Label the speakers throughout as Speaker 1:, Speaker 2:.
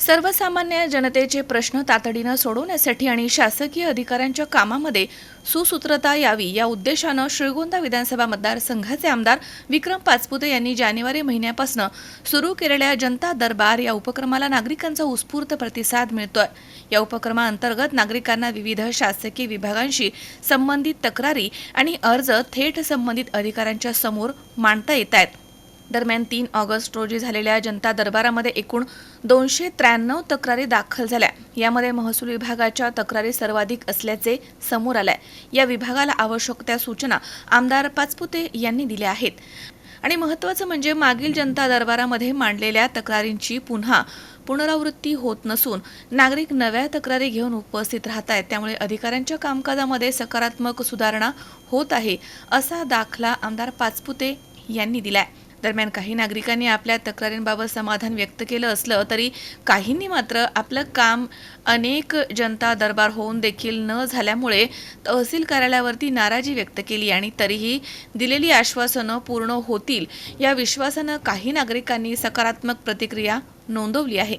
Speaker 1: सर्वसामान्य जनतेचे प्रश्न तातडीनं सोडवण्यासाठी आणि शासकीय अधिकाऱ्यांच्या कामामध्ये सुसूत्रता यावी या उद्देशानं श्रीगोंदा विधानसभा मतदारसंघाचे आमदार विक्रम पाचपुते यांनी जानेवारी महिन्यापासून सुरू केलेल्या जनता दरबार या उपक्रमाला नागरिकांचा उत्स्फूर्त प्रतिसाद मिळतोय. या उपक्रमाअंतर्गत नागरिकांना विविध शासकीय विभागांशी संबंधित तक्रारी आणि अर्ज थेट संबंधित अधिकाऱ्यांच्या समोर मांडता येत आहेत. दरम्यान तीन ऑगस्ट रोजी झालेल्या जनता दरबारामध्ये एकूण दोनशे त्र्याण्णव तक्रारी दाखल झाल्या. यामध्ये महसूल विभागाच्या तक्रारी सर्वाधिक असल्याचे समोर आलंय. या विभागाला आवश्यक त्या सूचना आमदार पाचपुते यांनी दिल्या आहेत. आणि महत्त्वाचं म्हणजे मागील जनता दरबारामध्ये मांडलेल्या तक्रारींची पुन्हा पुनरावृत्ती होत नसून नागरिक नव्या तक्रारी घेऊन उपस्थित राहत आहेत त्यामुळे अधिकाऱ्यांच्या कामकाजामध्ये सकारात्मक सुधारणा होत आहे असा दाखला आमदार पाचपुते यांनी दिलाय. दरम्यान काही नागरिकांनी आपल्या तक्रारींबाबत समाधान व्यक्त केलं असलं तरी काहींनी मात्र आपलं काम अनेक जनता दरबार होऊन देखील न झाल्यामुळे तहसील कार्यालयावरती नाराजी व्यक्त केली आणि तरीही दिलेली आश्वासनं पूर्ण होतील या विश्वासानं काही नागरिकांनी सकारात्मक प्रतिक्रिया नोंदवली आहे.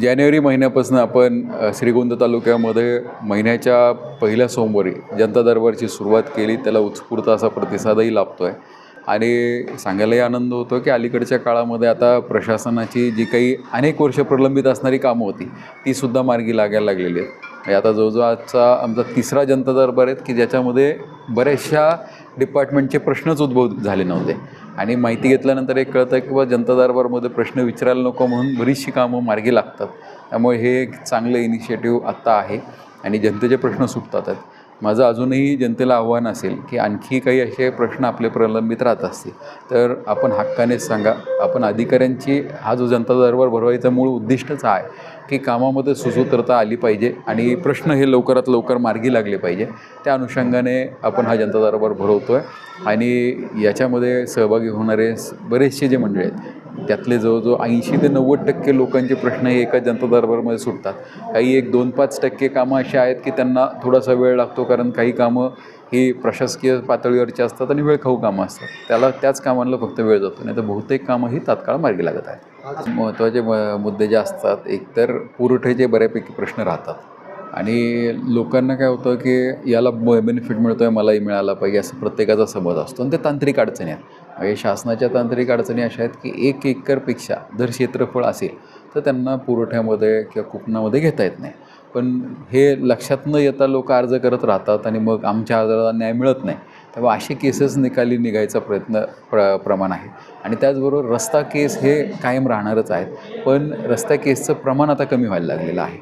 Speaker 2: जानेवारी महिन्यापासून आपण अ, श्रीगोंदा तालुक्यामध्ये महिन्याच्या पहिल्या सोमवारी जनता दरबारची सुरुवात केली. त्याला उत्स्फूर्त असा प्रतिसादही लाभतो आहे आणि सांगायलाही आनंद होतो की अलीकडच्या काळामध्ये आता प्रशासनाची जी काही अनेक वर्ष प्रलंबित असणारी कामं होती तीसुद्धा मार्गी लागायला लागलेली आहेत. म्हणजे आता जवळजवळ आजचा आमचा तिसरा जनता दरबार आहेत की ज्याच्यामध्ये बऱ्याचशा डिपार्टमेंटचे प्रश्नच उद्भव झाले नव्हते. आणि माहिती घेतल्यानंतर एक कळतं की बा जनता दरबारमध्ये प्रश्न विचारायला नको म्हणून बरीचशी कामं मार्गी लागतात. त्यामुळे हे एक चांगलं इनिशिएटिव्ह आत्ता आहे आणि जनतेचे प्रश्न सुटतात आहेत. माझं अजूनही जनतेला आव्हान असेल की आणखी काही असे प्रश्न आपले प्रलंबित राहत असतील तर आपण हक्कानेच सांगा. आपण अधिकाऱ्यांची हा जो जनता दरबार भरवायचा मूळ उद्दिष्टच हा आहे की कामामध्ये सुसूत्रता आली पाहिजे आणि प्रश्न हे लवकरात लवकर मार्गी लागले पाहिजे. त्या अनुषंगाने आपण हा जनता दरबार भरवतो आहे आणि याच्यामध्ये सहभागी होणारे बरेचसे जे मंडळी आहेत त्यातले जवळजवळ ऐंशी ते नव्वद टक्के लोकांचे प्रश्न हे एका जनता दरबारमध्ये सुटतात. काही एक दोन पाच टक्के कामं अशी आहेत की त्यांना थोडासा वेळ लागतो कारण काही कामं ही प्रशासकीय पातळीवरची असतात आणि वेळखाऊ कामं असतात. त्याला त्याच कामांना फक्त वेळ जातो. नाही तर बहुतेक कामं ही तात्काळ मार्गी लागत आहेत. महत्त्वाचे म मुद्दे जे असतात एकतर पुरवठ्याचे बऱ्यापैकी प्रश्न राहतात. आणि लोकांना काय होतं की याला बेनिफिट मिळतो आहे मलाही मिळाला पाहिजे असं प्रत्येकाचा समज असतो. आणि ते तांत्रिक अडचणी आहेत. म्हणजे शासनाच्या तांत्रिक अडचणी अशा आहेत की एक एकरपेक्षा जर क्षेत्रफळ असेल तर त्यांना पुरवठ्यामध्ये किंवा कुपनामध्ये घेता येत नाही. पण हे लक्षात न येता लोक अर्ज करत राहतात आणि मग आमच्या अर्जाला न्याय मिळत नाही. तेव्हा असे केसेस निकाली निघायचा प्रयत्न प्र प्रमाण आहे. आणि त्याचबरोबर रस्ता केस हे कायम राहणारच आहेत. पण रस्ता केसचं प्रमाण आता कमी व्हायला लागलेलं आहे.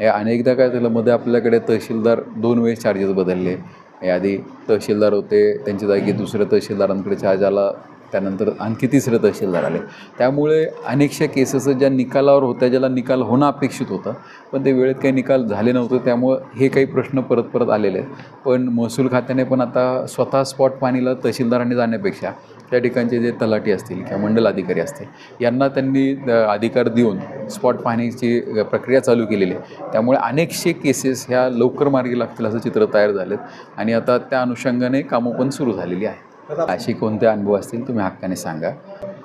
Speaker 2: हे अनेकदा काय झालं मध्ये आपल्याकडे तहसीलदार दोन वेळेस चार्जेस बदलले. आधी तहसीलदार होते त्यांच्या जागी दुसऱ्या तहसीलदारांकडे चार्ज आला. त्यानंतर आणखी तिसरे तहसीलदार आले. त्यामुळे अनेकशा केसेस ज्या निकालावर होत्या ज्याला निकाल होणं अपेक्षित होतं पण ते वेळेत काही निकाल झाले नव्हते त्यामुळं हे काही प्रश्न परत परत आलेले आहेत. पण महसूल खात्याने पण आता स्वतः स्पॉट पाणीला तहसीलदारांनी जाण्यापेक्षा त्या ठिकाणचे जे तलाठी असतील किंवा मंडल अधिकारी असतील यांना त्यांनी अधिकार देऊन स्पॉट पाहण्याची प्रक्रिया चालू केलेली आहे. त्यामुळे अनेकशे केसेस ह्या लवकर मार्गी लागतील असं चित्र तयार झालेत आणि आता त्या अनुषंगाने कामं पण सुरू झालेली आहे अशी कोणते अनुभव असतील तुम्ही हक्काने सांगा.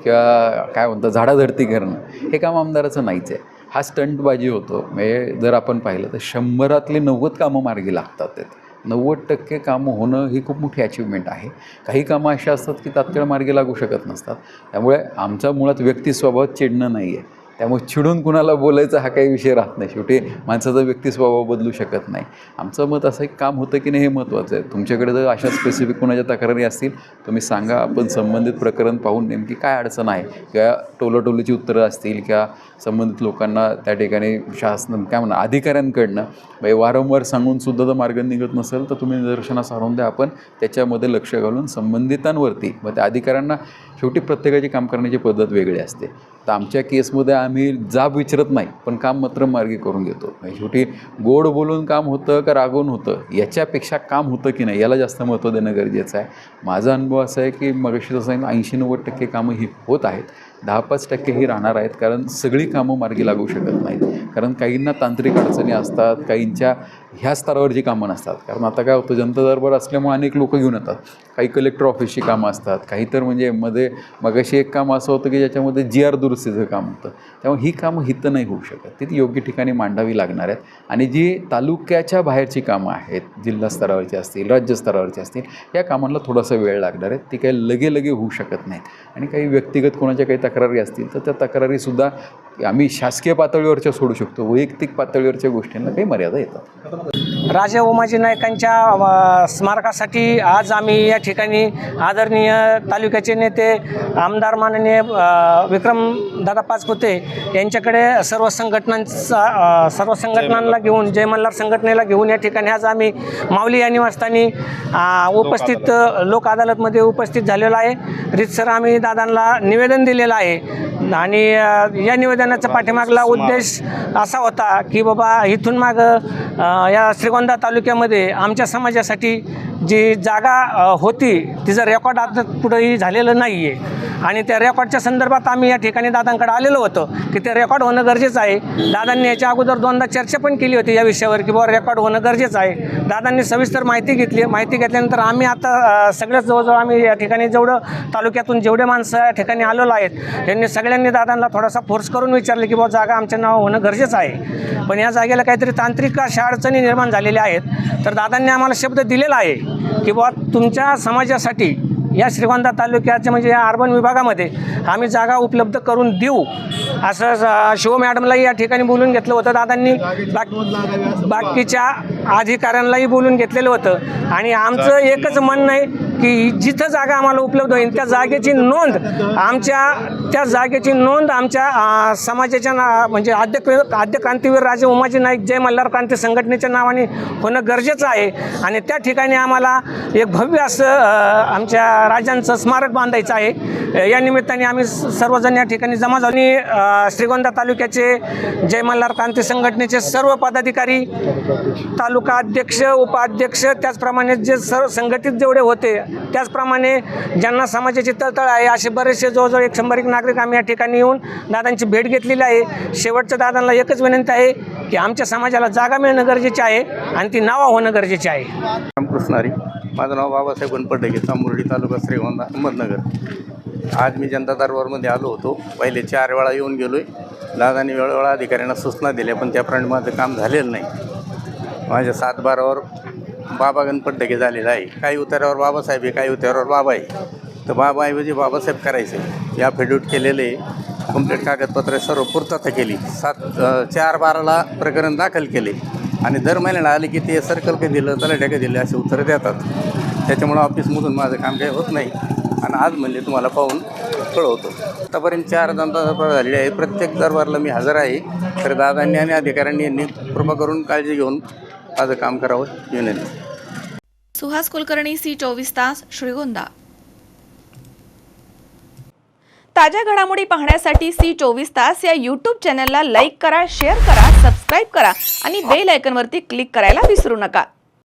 Speaker 2: किंवा काय म्हणतं झाडाझडती करणं हे काम आमदाराचं नाहीच आहे. हा स्टंटबाजी होतो. म्हणजे जर आपण पाहिलं तर शंभरातले नव्वद कामं मार्गी लागतात आहेत नव्वद टक्के कामं होणं ही खूप मोठी अचिव्हमेंट आहे. काही कामं अशी असतात की तात्काळ मार्गी लागू शकत नसतात. त्यामुळे आमचा मुळात व्यक्ती स्वभाव चिडणं नाही आहे त्यामुळे चिडून कुणाला बोलायचा हा काही विषय राहत नाही. शेवटी माणसाचा व्यक्ती स्वभाव बदलू शकत नाही. आमचं मत असं एक काम होतं की नाही हे महत्त्वाचं आहे. तुमच्याकडे जर अशा स्पेसिफिक कुणाच्या तक्रारी असतील तुम्ही सांगा आपण संबंधित प्रकरण पाहून नेमकी काय अडचण आहे? किंवा टोलाटोलीची उत्तरं असतील किंवा संबंधित लोकांना त्या ठिकाणी शासन काय म्हणा अधिकाऱ्यांकडनं बाई वारंवार सांगूनसुद्धा जर मार्ग निघत नसेल तर तुम्ही निदर्शनास आणून द्या. आपण त्याच्यामध्ये लक्ष घालून संबंधितांवरती मग त्या अधिकाऱ्यांना शेवटी प्रत्येकाची काम करण्याची पद्धत वेगळी असते. तर आमच्या केसमध्ये आम्ही जाब विचारत नाही पण काम मात्र मार्गी करून घेतो. शेवटी गोड बोलून काम होतं का रागवून होतं याच्यापेक्षा काम होतं की नाही याला जास्त महत्त्व देणं गरजेचं आहे. माझा अनुभव असा आहे की मगाशी जसं ऐंशी नव्वद टक्के कामं ही होत आहेत. दहा पाच टक्के ही राहणार आहेत कारण सगळी कामं मार्गी लागू शकत नाहीत. कारण काहींना तांत्रिक अडचणी असतात काहींच्या ह्या स्तरावर जी कामं नसतात. कारण आता काय होतं जनता दरबार असल्यामुळे अनेक लोक घेऊन येतात. काही कलेक्टर ऑफिसची कामं असतात काही तर म्हणजे मध्ये मगाशी एक काम असं होतं की ज्याच्यामध्ये जी आर दुरुस्तीचं काम होतं. त्यामुळे ही कामं हितं नाही होऊ शकत. ती ती योग्य ठिकाणी मांडावी लागणार आहेत. आणि जी तालुक्याच्या बाहेरची कामं आहेत जिल्हा स्तरावरची असतील राज्य स्तरावरची असतील या कामांना थोडासा वेळ लागणार आहे. ती काही लगे लगे होऊ शकत नाहीत. आणि काही व्यक्तिगत कोणाच्या काही तक्रारी असतील तर त्या तक्रारीसुद्धा आम्ही शासकीय पातळीवरच्या सोडू शकतो. वैयक्तिक पातळीवरच्या गोष्टींना काही मर्यादा येतात.
Speaker 3: राजे उमाजी नायकांच्या स्मारकासाठी आज आम्ही या ठिकाणी आदरणीय तालुक्याचे नेते आमदार माननीय विक्रमदादा पाचपुते यांच्याकडे सर्व संघटनांचा सर्व संघटनांना घेऊन जय मल्हार संघटनेला घेऊन या ठिकाणी आज आम्ही माऊली या निवासस्थानी उपस्थित लोक अदालतमध्ये उपस्थित झालेलो आहे. रितसर आम्ही दादांना निवेदन दिलेलं आहे. आणि या निवेदनाचा पाठीमागला उद्देश असा होता की बाबा इथून माग या श्रीगोंदा तालुक्यामध्ये आमच्या समाजासाठी जी जागा होती तिचं रेकॉर्ड आता कुठंही झालेलं नाही आहे आणि त्या रेकॉर्डच्या संदर्भात आम्ही या ठिकाणी दादांकडे आलेलो होतो की ते रेकॉर्ड होणं गरजेचं आहे. दादांनी याच्या अगोदर दोनदा चर्चा पण केली होती या विषयावर की बाबा रेकॉर्ड होणं गरजेचं आहे. दादांनी सविस्तर माहिती घेतली माहिती घेतल्यानंतर आम्ही आता सगळ्याच जवळजवळ आम्ही या ठिकाणी जेवढं तालुक्यातून जेवढे माणसं या ठिकाणी आलेलो आहेत त्यांनी सगळ्यांनी दादांना थोडासा फोर्स करून विचारले की बाबा जागा आमच्या नाव होणं गरजेचं आहे. पण या जागेला काहीतरी तांत्रिक अशा अडचणी निर्माण झालेल्या आहेत. तर दादांनी आम्हाला शब्द दिलेला आहे की बाबा तुमच्या समाजासाठी या श्रीगोंदा तालुक्याच्या म्हणजे या अर्बन विभागामध्ये आम्ही जागा उपलब्ध करून देऊ. असं शिव मॅडमलाही या ठिकाणी बोलून घेतलं होतं. दादांनी बाक बाकीच्या अधिकाऱ्यांनाही बोलून घेतलेलं होतं. आणि आमचं एकच म्हणणं आहे की जिथं जागा आम्हाला उपलब्ध होईल त्या जागेची नोंद आमच्या त्या जागेची नोंद आमच्या समाजाच्या ना म्हणजे आद्य आद्य क्रांतीवीर राजे उमाजी नाईक जय मल्हार क्रांती संघटनेच्या नावाने होणं गरजेचं आहे. आणि त्या ठिकाणी आम्हाला एक भव्य असं आमच्या राजांचं स्मारक बांधायचं आहे. या निमित्ताने आम्ही सर्वजण या ठिकाणी जमा झालो. आणि, श्रीगोंदा तालुक्याचे जय मल्हार क्रांती संघटनेचे सर्व पदाधिकारी तालुका अध्यक्ष उपाध्यक्ष त्याचप्रमाणे जे सर्व संघटित जेवढे होते त्याचप्रमाणे ज्यांना समाजाची तळतळ आहे असे बरेचसे जवळजवळ एक शंभर एक नागरिक आम्ही या ठिकाणी येऊन दादांची भेट घेतलेली आहे. शेवटच्या दादांना एकच विनंती आहे की आमच्या समाजाला जागा मिळणं गरजेचे आहे आणि ती नावा होणं गरजेचे आहे.
Speaker 4: रामकृष्णारी माझं नाव बाबासाहेब गणपडगे चामुर्डी तालुका श्रीगोंदा अहमदनगर. आज मी जनता दरबारमध्ये आलो होतो. पहिले चार वेळा येऊन गेलो आहे दादानी वेळोवेळा अधिकाऱ्यांना सूचना दिल्या पण त्याप्रमाणे माझं काम झालेलं नाही. माझ्या सात बारावर बाबा गणपतडगे झालेला आहे. काही उतारावर बाबासाहेब आहे काही उतारावर बाबा आहे. तर बाबाऐवजी बाबासाहेब करायचे. या फेड्यूट केलेले कंप्लीट कागदपत्र सर्व पूर्तता केली. सात चार बाराला प्रकरण दाखल केले. आणि दर महिन्याला आले की ते सर्कल काही दिलं तलाठ्या काही दिले असे उत्तरं देतात. त्याच्यामुळं ऑफिसमधून माझं काम काही होत नाही. आणि आज म्हणजे तुम्हाला पाहून कळवतो आतापर्यंत चार जनता दरबार झालेले आहे प्रत्येक दरबारला मी हजर आहे. तर दादांनी आणि अधिकाऱ्यांनी यांनी कृपा करून काळजी घेऊन माझं काम करावं युनियन
Speaker 1: सुहास कुलकर्णी सी चोवीस तास श्रीगोंदा. ताज्या घडामोडी पाहण्यासाठी सी चोवीस तास या यूट्यूब चॅनलला लाईक करा शेअर करा सबस्क्राईब करा आणि बेल आयकनवरती क्लिक करायला विसरू नका.